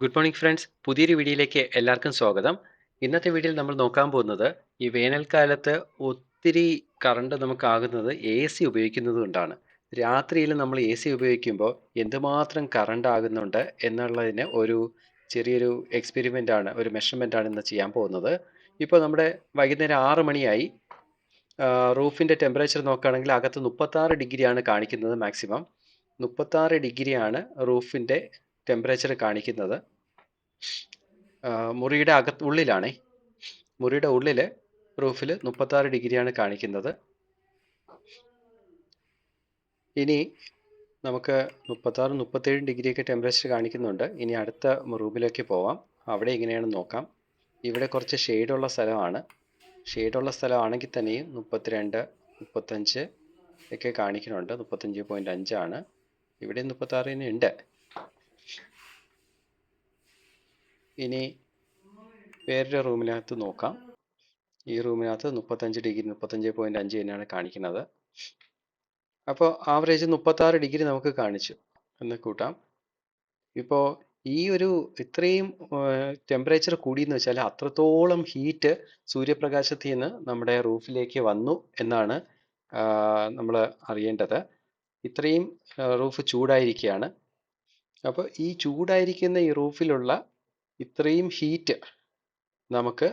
Good morning friends പുതിയൊരു വീഡിയോയിലേക്ക് എല്ലാവർക്കും സ്വാഗതം. ഇന്നത്തെ വീഡിയോയിൽ നമ്മൾ നോക്കാൻ പോകുന്നത് ഈ വേനൽക്കാലത്ത് ഒത്തിരി കറണ്ട് നമുക്കാകുന്നത് എ സി ഉപയോഗിക്കുന്നത് കൊണ്ടാണ്. രാത്രിയിൽ നമ്മൾ എ സി ഉപയോഗിക്കുമ്പോൾ എന്തുമാത്രം കറണ്ട് ആകുന്നുണ്ട് എന്നുള്ളതിന് ഒരു ചെറിയൊരു എക്സ്പെരിമെന്റ് ആണ് ഒരു മെഷർമെന്റ് ആണ് ഇന്ന് ചെയ്യാൻ പോകുന്നത്. ഇപ്പോൾ നമ്മുടെ വൈകുന്നേരം ആറ് മണിയായി. റൂഫിന്റെ ടെമ്പറേച്ചർ നോക്കുകയാണെങ്കിൽ അകത്ത് മുപ്പത്താറ് ഡിഗ്രിയാണ് കാണിക്കുന്നത് മാക്സിമം മുപ്പത്താറ് ഡിഗ്രിയാണ് റൂഫിന്റെ ടെമ്പറേച്ചർ കാണിക്കുന്നത്. മുറിയുടെ അകത്ത് ഉള്ളിലാണേ. മുറിയുടെ ഉള്ളിൽ റൂഫിൽ മുപ്പത്താറ് ഡിഗ്രിയാണ് കാണിക്കുന്നത്. ഇനി നമുക്ക് മുപ്പത്താറ് മുപ്പത്തേഴ് ഡിഗ്രിയൊക്കെ ടെമ്പറേച്ചർ കാണിക്കുന്നുണ്ട്. ഇനി അടുത്ത റൂമിലേക്ക് പോവാം. അവിടെ എങ്ങനെയാണെന്ന് നോക്കാം. ഇവിടെ കുറച്ച് ഷെയ്ഡുള്ള സ്ഥലമാണ്. ഷെയ്ഡുള്ള സ്ഥലമാണെങ്കിൽ തന്നെയും മുപ്പത്തിരണ്ട് മുപ്പത്തഞ്ച് ഒക്കെ കാണിക്കുന്നുണ്ട്. മുപ്പത്തഞ്ച് പോയിന്റ് അഞ്ചാണ് ഇവിടെ മുപ്പത്താറ് തന്നെ ഉണ്ട്. ഇനി വേറൊരു റൂമിനകത്ത് നോക്കാം. ഈ റൂമിനകത്ത് മുപ്പത്തഞ്ച് ഡിഗ്രി മുപ്പത്തഞ്ച് പോയിന്റ് അഞ്ച് തന്നെയാണ് കാണിക്കുന്നത്. അപ്പോൾ ആവറേജ് മുപ്പത്താറ് ഡിഗ്രി നമുക്ക് കാണിച്ചു. എന്ന് കൂട്ടാം. ഇപ്പോൾ ഈ ഒരു ഇത്രയും ടെമ്പറേച്ചർ കൂടിയെന്ന് വെച്ചാൽ അത്രത്തോളം ഹീറ്റ് സൂര്യപ്രകാശത്തിൽ നിന്ന് നമ്മുടെ റൂഫിലേക്ക് വന്നു എന്നാണ് നമ്മൾ അറിയേണ്ടത്. ഇത്രയും റൂഫ് ചൂടായിരിക്കുകയാണ് അപ്പോൾ ഈ ചൂടായിരിക്കുന്ന ഈ റൂഫിലുള്ള ഇത്രയും ഹീറ്റ് നമുക്ക്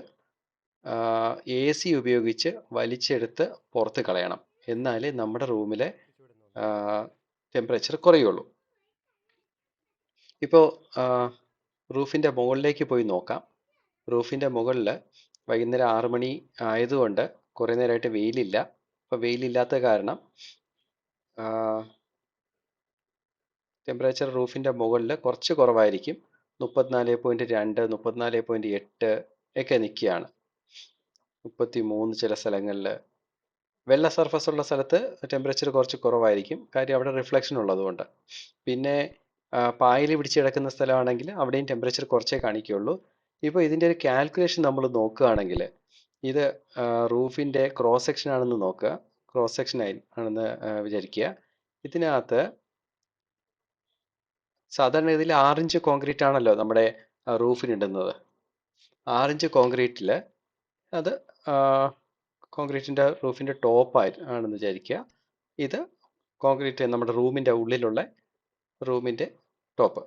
എ സി ഉപയോഗിച്ച് വലിച്ചെടുത്ത് പുറത്ത് കളയണം. എന്നാലേ നമ്മുടെ റൂമിലെ ടെമ്പറേച്ചർ കുറയുള്ളൂ. ഇപ്പോൾ റൂഫിന്റെ മുകളിലേക്ക് പോയി നോക്കാം. റൂഫിന്റെ മുകളിൽ വൈകുന്നേരം ആറ് മണി ആയതുകൊണ്ട് കുറേ നേരമായിട്ട് വെയിലില്ല. അപ്പോൾ വെയിലില്ലാത്ത കാരണം ടെമ്പറേച്ചർ റൂഫിന്റെ മുകളിൽ കുറച്ച് കുറവായിരിക്കും. മുപ്പത്തിനാല് പോയിന്റ് രണ്ട് മുപ്പത്തിനാല് പോയിന്റ് എട്ട് ഒക്കെ നിൽക്കുകയാണ്. മുപ്പത്തി മൂന്ന് ചില സ്ഥലങ്ങളിൽ വെള്ള സർഫസ് ഉള്ള സ്ഥലത്ത് ടെമ്പറേച്ചർ കുറച്ച് കുറവായിരിക്കും. കാര്യം അവിടെ റിഫ്ലക്ഷൻ ഉള്ളതുകൊണ്ട് പിന്നെ പായൽ പിടിച്ച് കിടക്കുന്ന സ്ഥലമാണെങ്കിൽ അവിടെയും ടെമ്പറേച്ചർ കുറച്ചേ കാണിക്കുകയുള്ളൂ. ഇപ്പോൾ ഇതിന്റെ ഒരു കാൽക്കുലേഷൻ നമ്മൾ നോക്കുകയാണെങ്കിൽ ഇത് റൂഫിന്റെ ക്രോസ് സെക്ഷൻ ആണെന്ന് നോക്കുക. ക്രോസ് സെക്ഷൻ ആയി ആണെന്ന് വിചാരിക്കുക. ഇതിനകത്ത് സാധാരണ ഇതിൽ ആറിഞ്ച് കോൺക്രീറ്റ് ആണല്ലോ നമ്മുടെ റൂഫിനിടുന്നത് ആറിഞ്ച് കോൺക്രീറ്റിൽ അത് കോൺക്രീറ്റിന്റെ റൂഫിന്റെ ടോപ്പ് ആയി ആണെന്ന് വിചാരിക്കുക. ഇത് കോൺക്രീറ്റ് നമ്മുടെ റൂമിന്റെ ഉള്ളിലുള്ള റൂമിന്റെ ടോപ്പ്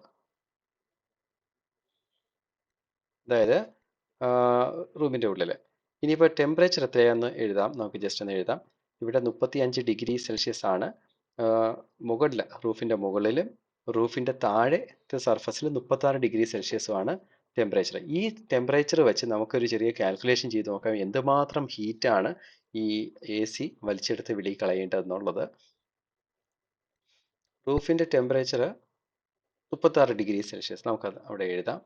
അതായത് റൂമിന്റെ ഉള്ളിൽ ഇനിയിപ്പോൾ ടെമ്പറേച്ചർ എത്രയാണെന്ന് എഴുതാം. നമുക്ക് ജസ്റ്റ് ഒന്ന് എഴുതാം. ഇവിടെ മുപ്പത്തി അഞ്ച് ഡിഗ്രി സെൽഷ്യസ് ആണ് മുകളിൽ റൂഫിന്റെ മുകളിലും റൂഫിന്റെ താഴത്തെ സർഫസിൽ മുപ്പത്താറ് ഡിഗ്രി സെൽഷ്യസുമാണ് ടെമ്പറേച്ചർ ഈ ടെമ്പറേച്ചർ വെച്ച് നമുക്കൊരു ചെറിയ കാൽക്കുലേഷൻ ചെയ്ത് നോക്കാം എന്തുമാത്രം ഹീറ്റാണ് ഈ എ സി വലിച്ചെടുത്ത് വെളി കളയേണ്ടതെന്നുള്ളത് റൂഫിന്റെ ടെമ്പറേച്ചർ മുപ്പത്താറ് ഡിഗ്രി സെൽഷ്യസ് നമുക്കത് അവിടെ എഴുതാം.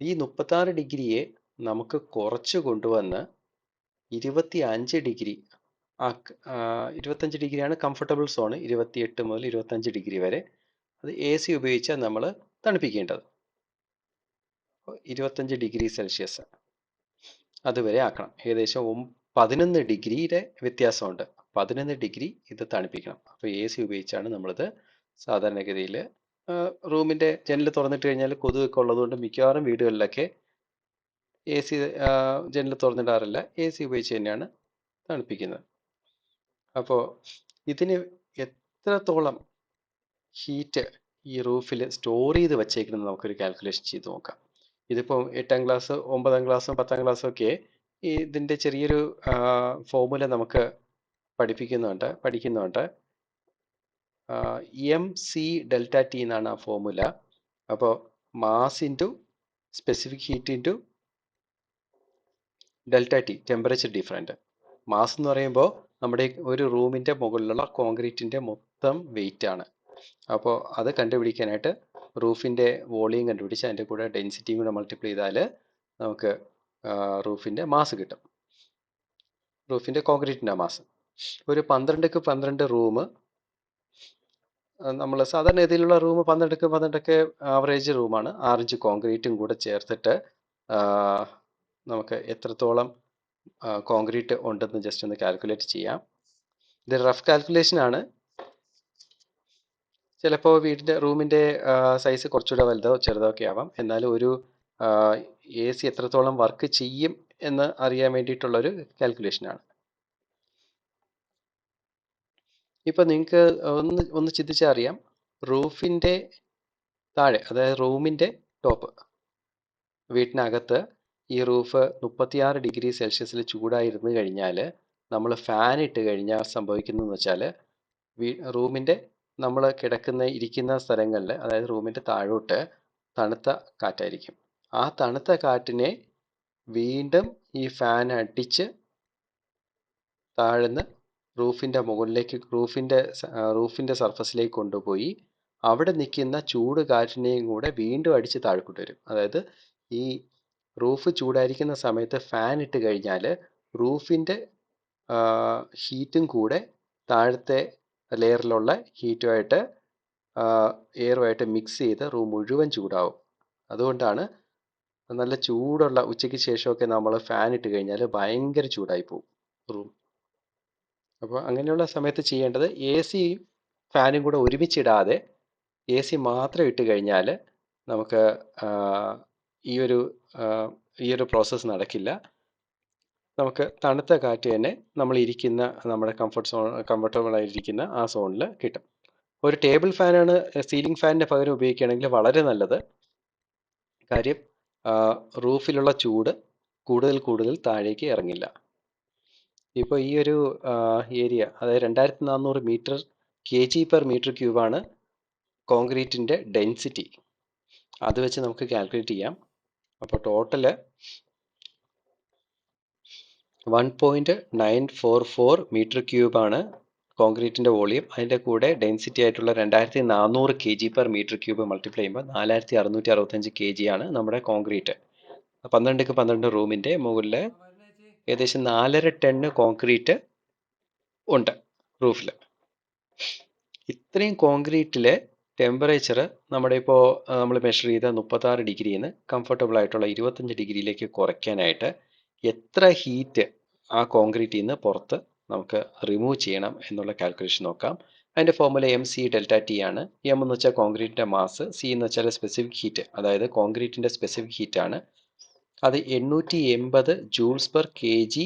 ഈ മുപ്പത്താറ് ഡിഗ്രിയെ നമുക്ക് കുറച്ച് കൊണ്ടുവന്ന് ഇരുപത്തി അഞ്ച് ഡിഗ്രി ഇരുപത്തഞ്ച് ഡിഗ്രിയാണ് കംഫർട്ടബിൾ സോൺ ഇരുപത്തിയെട്ട് മുതൽ ഇരുപത്തഞ്ച് ഡിഗ്രി വരെ അത് എ സി ഉപയോഗിച്ചാണ് നമ്മൾ തണുപ്പിക്കേണ്ടത്. ഇരുപത്തഞ്ച് ഡിഗ്രി സെൽഷ്യസ്. അതുവരെ ആക്കണം. ഏകദേശം പതിനൊന്ന് ഡിഗ്രിയുടെ വ്യത്യാസമുണ്ട്. പതിനൊന്ന് ഡിഗ്രി ഇത് തണുപ്പിക്കണം. അപ്പോൾ എ സി ഉപയോഗിച്ചാണ് നമ്മളിത് സാധാരണഗതിയിൽ റൂമിന്റെ ജനൽ തുറന്നിട്ട് കഴിഞ്ഞാൽ കൊതുകൊക്കെ ഉള്ളതുകൊണ്ട് മിക്കവാറും വീടുകളിലൊക്കെ എ സി ജനൽ തുറന്നിടാറില്ല. എ സി ഉപയോഗിച്ച് തന്നെയാണ് തണുപ്പിക്കുന്നത്. അപ്പോൾ ഇതിന് എത്രത്തോളം ഹീറ്റ് ഈ റൂഫിൽ സ്റ്റോർ ചെയ്ത് വച്ചേക്കുന്നത് നമുക്കൊരു കാൽക്കുലേഷൻ ചെയ്ത് നോക്കാം. ഇതിപ്പോൾ എട്ടാം ക്ലാസ് ഒമ്പതാം ക്ലാസ്സും പത്താം ക്ലാസ്സും ഒക്കെ ഇതിന്റെ ചെറിയൊരു ഫോർമുല നമുക്ക് പഠിപ്പിക്കുന്നുണ്ട് പഠിക്കുന്നുണ്ട്. എം സി ഡെൽറ്റ ടി എന്നാണ് ആ ഫോർമുല അപ്പോൾ mass into specific heat into delta T temperature different mass എന്ന് പറയുമ്പോൾ നമ്മുടെ ഒരു റൂമിന്റെ മുകളിലുള്ള കോൺക്രീറ്റിന്റെ മൊത്തം വെയിറ്റ് ആണ്. അപ്പോൾ അത് കണ്ടുപിടിക്കാനായിട്ട് റൂഫിന്റെ വോളിയം കണ്ടുപിടിച്ച് അതിന്റെ കൂടെ ഡെൻസിറ്റിയും കൂടെ മൾട്ടിപ്ലൈ ചെയ്താൽ നമുക്ക് റൂഫിന്റെ മാസ് കിട്ടും. റൂഫിന്റെ കോൺക്രീറ്റിന്റെ മാസ് ഒരു പന്ത്രണ്ടക്ക് പന്ത്രണ്ട് റൂം നമ്മൾ സാധാരണ ഇതിലുള്ള റൂം പന്ത്രണ്ടക്ക് പന്ത്രണ്ടൊക്കെ ആവറേജ് റൂമാണ് ആറിഞ്ച് കോൺക്രീറ്റും കൂടെ ചേർത്തിട്ട് നമുക്ക് എത്രത്തോളം കോൺക്രീറ്റ് ഉണ്ടെന്ന് ജസ്റ്റ് ഒന്ന് കാൽക്കുലേറ്റ് ചെയ്യാം. ഇത് റഫ് കാൽക്കുലേഷൻ ആണ്. ചിലപ്പോൾ വീടിന്റെ റൂമിന്റെ സൈസ് കുറച്ചുകൂടെ വലുതോ ചെറുതോ ഒക്കെ ആവാം. എന്നാലും ഒരു എ സി എത്രത്തോളം വർക്ക് ചെയ്യും എന്ന് അറിയാൻ വേണ്ടിയിട്ടുള്ളൊരു കാൽക്കുലേഷനാണ് ഇപ്പോൾ നിങ്ങൾക്ക് ഒന്ന് ഒന്ന് ചിന്തിച്ചാൽ അറിയാം. റൂഫിന്റെ താഴെ അതായത് റൂമിന്റെ ടോപ്പ് വീട്ടിനകത്ത് ഈ റൂഫ് മുപ്പത്തിയാറ് ഡിഗ്രി സെൽഷ്യസിൽ ചൂടായിരുന്നു കഴിഞ്ഞാൽ നമ്മൾ ഫാൻ ഇട്ട് കഴിഞ്ഞാൽ സംഭവിക്കുന്നതെന്ന് വെച്ചാൽ വീ റൂമിന്റെ നമ്മൾ കിടക്കുന്ന ഇരിക്കുന്ന സ്ഥലങ്ങളിൽ അതായത് റൂമിന്റെ താഴോട്ട് തണുത്ത കാറ്റായിരിക്കും. ആ തണുത്ത കാറ്റിനെ വീണ്ടും ഈ ഫാൻ അടിച്ച് താഴ്ന്ന് റൂഫിന്റെ മുകളിലേക്ക് റൂഫിന്റെ റൂഫിന്റെ സർഫസിലേക്ക് കൊണ്ടുപോയി അവിടെ നിൽക്കുന്ന ചൂട് കാറ്റിനെയും കൂടെ വീണ്ടും അടിച്ച് താഴെക്കൊണ്ട് വരും. അതായത് ഈ റൂഫ് ചൂടായിരിക്കുന്ന സമയത്ത് ഫാൻ ഇട്ട് കഴിഞ്ഞാൽ റൂഫിന്റെ ഹീറ്റും കൂടെ താഴത്തെ ലെയറിലുള്ള ഹീറ്റുമായിട്ട് എയറുമായിട്ട് മിക്സ് ചെയ്ത് റൂം മുഴുവൻ ചൂടാവും. അതുകൊണ്ടാണ് നല്ല ചൂടുള്ള ഉച്ചയ്ക്ക് ശേഷമൊക്കെ നമ്മൾ ഫാൻ ഇട്ട് കഴിഞ്ഞാൽ ഭയങ്കര ചൂടായി പോകും റൂം അപ്പോൾ അങ്ങനെയുള്ള സമയത്ത് ചെയ്യേണ്ടത് എ സിയും ഫാനും കൂടെ ഒരുമിച്ചിടാതെ എ സി മാത്രം ഇട്ട് കഴിഞ്ഞാൽ നമുക്ക് ഈ ഒരു ഈ ഒരു പ്രോസസ്സ് നടക്കില്ല. നമുക്ക് തണുത്ത കാറ്റ് തന്നെ നമ്മൾ ഇരിക്കുന്ന നമ്മുടെ കംഫർട്ട് സോൺ കംഫർട്ടബിൾ ആയിരിക്കുന്ന ആ സോണിൽ കിട്ടും. ഒരു ടേബിൾ ഫാനാണ് സീലിംഗ് ഫാനിന്റെ പകരം ഉപയോഗിക്കുകയാണെങ്കിൽ വളരെ നല്ലത്. കാര്യം റൂഫിലുള്ള ചൂട് കൂടുതൽ കൂടുതൽ താഴേക്ക് ഇറങ്ങില്ല. ഇപ്പോൾ ഈ ഒരു ഏരിയ അതായത് രണ്ടായിരത്തി നാനൂറ് metre K G per metre ക്യൂബാണ് കോൺക്രീറ്റിന്റെ ഡെൻസിറ്റി അത് വെച്ച് നമുക്ക് കാൽക്കുലേറ്റ് ചെയ്യാം. അപ്പോൾ total one point nine four four metre ക്യൂബാണ് കോൺക്രീറ്റിന്റെ വോളിയം. അതിന്റെ കൂടെ ഡെൻസിറ്റി ആയിട്ടുള്ള രണ്ടായിരത്തി നാനൂറ് K G per metre cube multiply ചെയ്യുമ്പോൾ നാലായിരത്തി അറുന്നൂറ്റി അറുപത്തഞ്ച് കെ ജി ആണ് നമ്മുടെ കോൺക്രീറ്റ് പന്ത്രണ്ടിക്ക് പന്ത്രണ്ട് റൂമിന്റെ മുകളിൽ ഏകദേശം നാലര ടണ്ണ് കോൺക്രീറ്റ് ഉണ്ട് റൂഫിൽ ഇത്രയും കോൺക്രീറ്റിലെ ടെമ്പറേച്ചർ നമ്മുടെ ഇപ്പോൾ നമ്മൾ മെഷർ ചെയ്ത മുപ്പത്താറ് ഡിഗ്രിയിൽ നിന്ന് കംഫർട്ടബിൾ ആയിട്ടുള്ള ഇരുപത്തഞ്ച് ഡിഗ്രിയിലേക്ക് കുറയ്ക്കാനായിട്ട് എത്ര ഹീറ്റ് ആ കോൺക്രീറ്റിൽ നിന്ന് പുറത്ത് നമുക്ക് റിമൂവ് ചെയ്യണം എന്നുള്ള കാൽക്കുലേഷൻ നോക്കാം. അതിന്റെ formula M C delta T ആണ്. എം എന്ന് വെച്ചാൽ കോൺക്രീറ്റിന്റെ മാസ് സി എന്ന് വെച്ചാൽ സ്പെസിഫിക് ഹീറ്റ് അതായത് കോൺക്രീറ്റിന്റെ സ്പെസിഫിക് ഹീറ്റ് ആണ്. അത് എണ്ണൂറ്റി എൺപത് joules per K G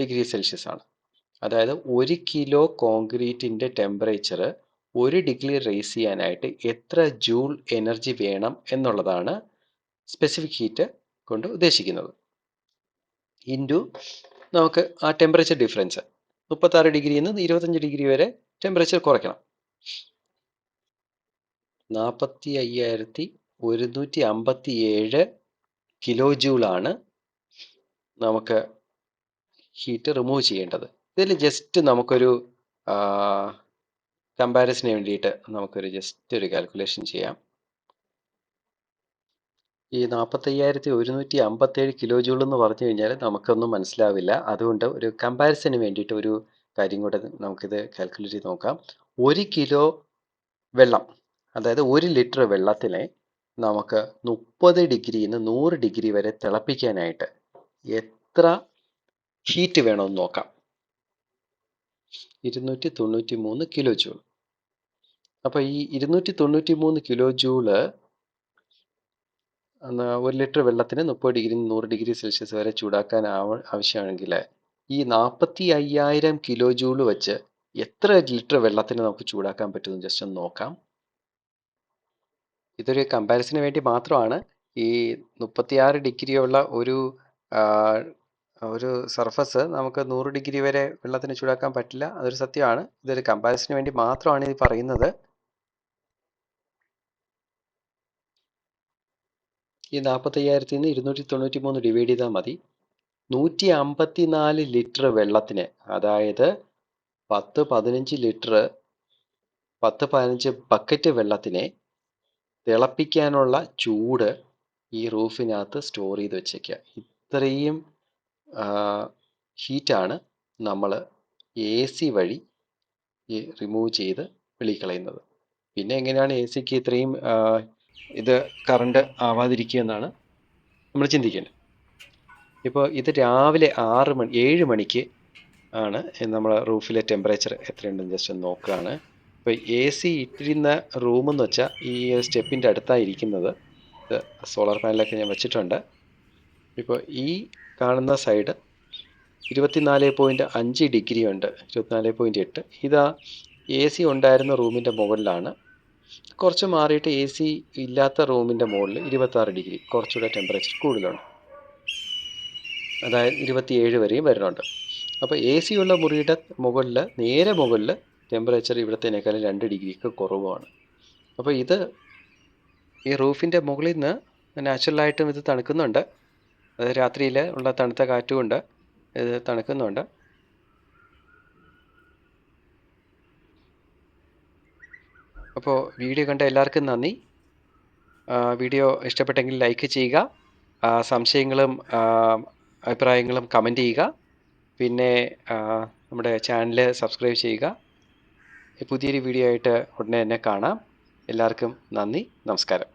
degree Celsius ആണ്. അതായത് ഒരു കിലോ കോൺക്രീറ്റിന്റെ ടെമ്പറേച്ചർ ഒരു ഡിഗ്രി റേസ് ചെയ്യാനായിട്ട് എത്ര ജൂൾ എനർജി വേണം എന്നുള്ളതാണ് സ്പെസിഫിക് ഹീറ്റ് കൊണ്ട് ഉദ്ദേശിക്കുന്നത്. ഇന്റു നമുക്ക് ആ ടെമ്പറേച്ചർ ഡിഫറൻസ് മുപ്പത്താറ് ഡിഗ്രിയിൽ നിന്ന് ഇരുപത്തഞ്ച് ഡിഗ്രി വരെ ടെമ്പറേച്ചർ കുറയ്ക്കണം. നാൽപ്പത്തി അയ്യായിരത്തി ഒരുന്നൂറ്റി അമ്പത്തി ഏഴ് കിലോ ജൂളാണ് നമുക്ക് ഹീറ്റ് റിമൂവ് ചെയ്യേണ്ടത്. ഇതിൽ ജസ്റ്റ് നമുക്കൊരു കമ്പാരിസന് വേണ്ടിയിട്ട് നമുക്കൊരു ജസ്റ്റ് ഒരു കാൽക്കുലേഷൻ ചെയ്യാം. ഈ നാൽപ്പത്തയ്യായിരത്തി ഒരുന്നൂറ്റി അമ്പത്തേഴ് കിലോ ജൂൾ എന്ന് പറഞ്ഞു കഴിഞ്ഞാൽ നമുക്കൊന്നും മനസ്സിലാവില്ല. അതുകൊണ്ട് ഒരു കമ്പാരിസന് വേണ്ടിയിട്ട് ഒരു കാര്യം കൂടെ നമുക്കിത് കാൽക്കുലേറ്റ് ചെയ്ത് നോക്കാം. ഒരു കിലോ വെള്ളം അതായത് ഒരു ലിറ്റർ വെള്ളത്തിനെ നമുക്ക് മുപ്പത് ഡിഗ്രിയിൽ നിന്ന് നൂറ് ഡിഗ്രി വരെ തിളപ്പിക്കാനായിട്ട് എത്ര ഹീറ്റ് വേണമെന്ന് നോക്കാം. ഇരുന്നൂറ്റി തൊണ്ണൂറ്റി മൂന്ന് കിലോ ജൂൾ അപ്പോൾ ഈ ഇരുന്നൂറ്റി തൊണ്ണൂറ്റി മൂന്ന് കിലോ ജൂൾ ഒരു ലിറ്റർ വെള്ളത്തിന് മുപ്പത് ഡിഗ്രി നൂറ് ഡിഗ്രി സെൽഷ്യസ് വരെ ചൂടാക്കാൻ ആവ ആവശ്യമാണെങ്കിൽ ഈ നാൽപ്പത്തി അയ്യായിരം കിലോ ജൂൾ വെച്ച് എത്ര ലിറ്റർ വെള്ളത്തിന് നമുക്ക് ചൂടാക്കാൻ പറ്റുമെന്ന് ജസ്റ്റ് ഒന്ന് നോക്കാം. ഇതൊരു കമ്പാരിസന് വേണ്ടി മാത്രമാണ് ഈ മുപ്പത്തിയാറ് ഡിഗ്രിയുള്ള ഒരു ഒരു സർഫസ് നമുക്ക് നൂറ് ഡിഗ്രി വരെ വെള്ളത്തിന് ചൂടാക്കാൻ പറ്റില്ല. അതൊരു സത്യമാണ്. ഇതൊരു കമ്പാരിസന് വേണ്ടി മാത്രമാണ് ഇത് പറയുന്നത്. ഈ നാൽപ്പത്തയ്യായിരത്തിൽ നിന്ന് ഇരുന്നൂറ്റി തൊണ്ണൂറ്റി മൂന്ന് ഡിവൈഡ് ചെയ്താൽ മതി. നൂറ്റി അമ്പത്തി നാല് ലിറ്റർ വെള്ളത്തിന് അതായത് പത്ത് പതിനഞ്ച് ലിറ്റർ പത്ത് പതിനഞ്ച് ബക്കറ്റ് വെള്ളത്തിനെ തിളപ്പിക്കാനുള്ള ചൂട് ഈ റൂഫിനകത്ത് സ്റ്റോർ ചെയ്ത് വെച്ചേക്കുക ഇത്രയും ഹീറ്റാണ് നമ്മൾ എ സി വഴി റിമൂവ് ചെയ്ത് വിളിക്കളയുന്നത് പിന്നെ എങ്ങനെയാണ് എ സിക്ക് ഇത്രയും ഇത് കറണ്ട് ആവാതിരിക്കുക എന്നാണ് നമ്മൾ ചിന്തിക്കുന്നത്. ഇപ്പോൾ ഇത് രാവിലെ ആറ് മണി ഏഴ് മണിക്ക് ആണ് നമ്മൾ റൂഫിലെ ടെമ്പറേച്ചർ എത്രയുണ്ടെന്ന് ജസ്റ്റ് ഒന്ന് നോക്കുകയാണ്. ഇപ്പോൾ എ സി ഇട്ടിരുന്ന റൂം എന്ന് വെച്ചാൽ ഈ സ്റ്റെപ്പിന്റെ അടുത്തായിരിക്കുന്നത് ഇത് സോളാർ പാനലൊക്കെ ഞാൻ വെച്ചിട്ടുണ്ട്. ഇപ്പോൾ ഈ കാണുന്ന സൈഡ് ഇരുപത്തിനാല് പോയിന്റ് അഞ്ച് ഡിഗ്രി ഉണ്ട് ഇരുപത്തിനാല് പോയിന്റ് എട്ട്. ഇതാ എ സി ഉണ്ടായിരുന്ന റൂമിന്റെ മുകളിലാണ് കുറച്ച് മാറിയിട്ട് എ സി ഇല്ലാത്ത റൂമിന്റെ മുകളിൽ ഇരുപത്താറ് ഡിഗ്രി കുറച്ചുകൂടെ ടെമ്പറേച്ചർ കൂടുതലുണ്ട് അതായത് ഇരുപത്തിയേഴ് വരെയും വരുന്നുണ്ട്. അപ്പോൾ എ സി ഉള്ള മുറിയുടെ മുകളിൽ നേരെ മുകളിൽ ടെമ്പറേച്ചർ ഇവിടത്തേനേക്കാളും രണ്ട് ഡിഗ്രിക്ക് കുറവാണ്. അപ്പോൾ ഇത് ഈ റൂഫിന്റെ മുകളിൽ നിന്ന് നാച്ചുറലായിട്ടും ഇത് തണുക്കുന്നുണ്ട്. അത് രാത്രിയിൽ ഉള്ള തണുത്ത കാറ്റുകൊണ്ട് ഇത് തണുക്കുന്നുണ്ട്. അപ്പോൾ വീഡിയോ കണ്ട എല്ലാവർക്കും നന്ദി. വീഡിയോ ഇഷ്ടപ്പെട്ടെങ്കിൽ ലൈക്ക് ചെയ്യുക. സംശയങ്ങളും അഭിപ്രായങ്ങളും കമന്റ് ചെയ്യുക. പിന്നെ നമ്മുടെ ചാനൽ സബ്സ്ക്രൈബ് ചെയ്യുക. പുതിയൊരു വീഡിയോ ആയിട്ട് ഉടനെ തന്നെ കാണാം. എല്ലാവർക്കും നന്ദി. നമസ്കാരം.